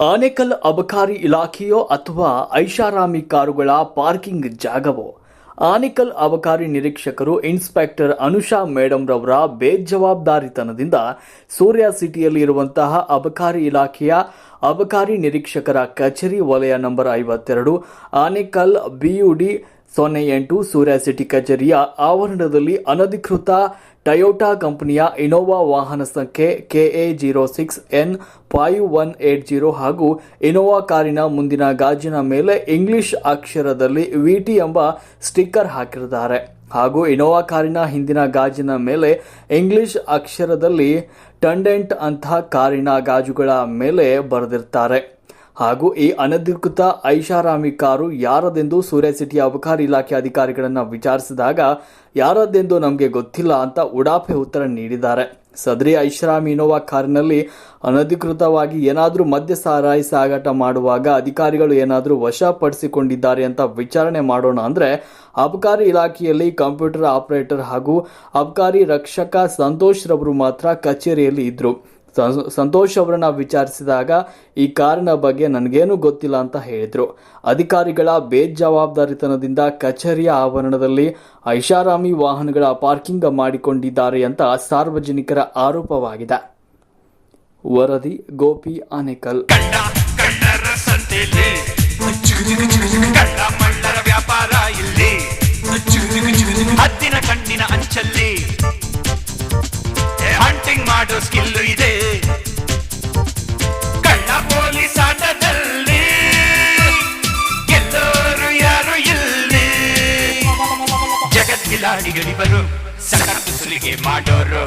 ಆನೇಕಲ್ ಅಬಕಾರಿ ಇಲಾಖೆಯೋ ಅಥವಾ ಐಷಾರಾಮಿ ಕಾರುಗಳ ಪಾರ್ಕಿಂಗ್ ಜಾಗವೋ? ಆನೇಕಲ್ ಅಬಕಾರಿ ನಿರೀಕ್ಷಕರು ಇನ್ಸ್ಪೆಕ್ಟರ್ ಅನುಷಾ ಮೇಡಮ್ ರವರ ಬೇಜವಾಬ್ದಾರಿತನದಿಂದ ಸೂರ್ಯ ಸಿಟಿಯಲ್ಲಿ ಇರುವಂತಹ ಅಬಕಾರಿ ಇಲಾಖೆಯ ಅಬಕಾರಿ ನಿರೀಕ್ಷಕರ ಕಚೇರಿ ವಲಯ ನಂಬರ್ ಐವತ್ತೆರಡು, ಆನೇಕಲ್ ಬಿಯುಡಿ ಸೊನ್ನೆ ಎಂಟು ಸೂರ್ಯ ಸಿಟಿ ಕಚೇರಿಯ ಆವರಣದಲ್ಲಿ ಅನಧಿಕೃತ ಟಯೋಟಾ ಕಂಪನಿಯ ಇನೋವಾ ವಾಹನ ಸಂಖ್ಯೆ KA zero six N five one eight zero ಹಾಗೂ ಇನೋವಾ ಕಾರಿನ ಮುಂದಿನ ಗಾಜಿನ ಮೇಲೆ ಇಂಗ್ಲಿಷ್ ಅಕ್ಷರದಲ್ಲಿ ವಿಟಿ ಎಂಬ ಸ್ಟಿಕ್ಕರ್ ಹಾಕಿರುತ್ತಾರೆ ಹಾಗೂ ಇನೋವಾ ಕಾರಿನ ಹಿಂದಿನ ಗಾಜಿನ ಮೇಲೆ ಇಂಗ್ಲಿಷ್ ಅಕ್ಷರದಲ್ಲಿ ಟಂಡೆಂಟ್ ಅಂತ ಕಾರಿನ ಗಾಜುಗಳ ಮೇಲೆ ಬರೆದಿರ್ತಾರೆ. ಹಾಗೂ ಈ ಅನಧಿಕೃತ ಐಷಾರಾಮಿ ಕಾರು ಯಾರದೆಂದು ಸೂರ್ಯ ಸಿಟಿಯ ಅಬಕಾರಿ ಇಲಾಖೆ ಅಧಿಕಾರಿಗಳನ್ನು ವಿಚಾರಿಸಿದಾಗ ಯಾರದೆಂದು ನಮಗೆ ಗೊತ್ತಿಲ್ಲ ಅಂತ ಉಡಾಫೆ ಉತ್ತರ ನೀಡಿದ್ದಾರೆ. ಸದರಿ ಐಷಾರಾಮಿ ಇನೋವಾ ಕಾರಿನಲ್ಲಿ ಅನಧಿಕೃತವಾಗಿ ಏನಾದರೂ ಮದ್ಯ ಸಾರಾಯಿ ಸಾಗಾಟ ಮಾಡುವಾಗ ಅಧಿಕಾರಿಗಳು ಏನಾದರೂ ವಶಪಡಿಸಿಕೊಂಡಿದ್ದಾರೆ ಅಂತ ವಿಚಾರಣೆ ಮಾಡೋಣ ಅಂದರೆ ಅಬಕಾರಿ ಇಲಾಖೆಯಲ್ಲಿ ಕಂಪ್ಯೂಟರ್ ಆಪರೇಟರ್ ಹಾಗೂ ಅಬಕಾರಿ ರಕ್ಷಕ ಸಂತೋಷ್ ರವರು ಮಾತ್ರ ಕಚೇರಿಯಲ್ಲಿ ಇದ್ರು. ಸಂ- ಸಂತೋಷ್ ಅವರನ್ನ ವಿಚಾರಿಸಿದಾಗ ಈ ಕಾರಿನ ಬಗ್ಗೆ ನನಗೇನು ಗೊತ್ತಿಲ್ಲ ಅಂತ ಹೇಳಿದ್ರು. ಅಧಿಕಾರಿಗಳ ಬೇಜವಾಬ್ದಾರಿತನದಿಂದ ಕಚೇರಿಯ ಆವರಣದಲ್ಲಿ ಐಷಾರಾಮಿ ವಾಹನಗಳ ಪಾರ್ಕಿಂಗ್ ಮಾಡಿಕೊಂಡಿದ್ದಾರೆ ಅಂತ ಸಾರ್ವಜನಿಕರ ಆರೋಪವಾಗಿದೆ. ವರದಿ ಗೋಪಿ ಆನೇಕಲ್. ಜಗತ್ತಿಲಾಡಿಗಳಿವರು ಸಕತ್ತು ಸುಲಿಗೆ ಮಾಡೋರು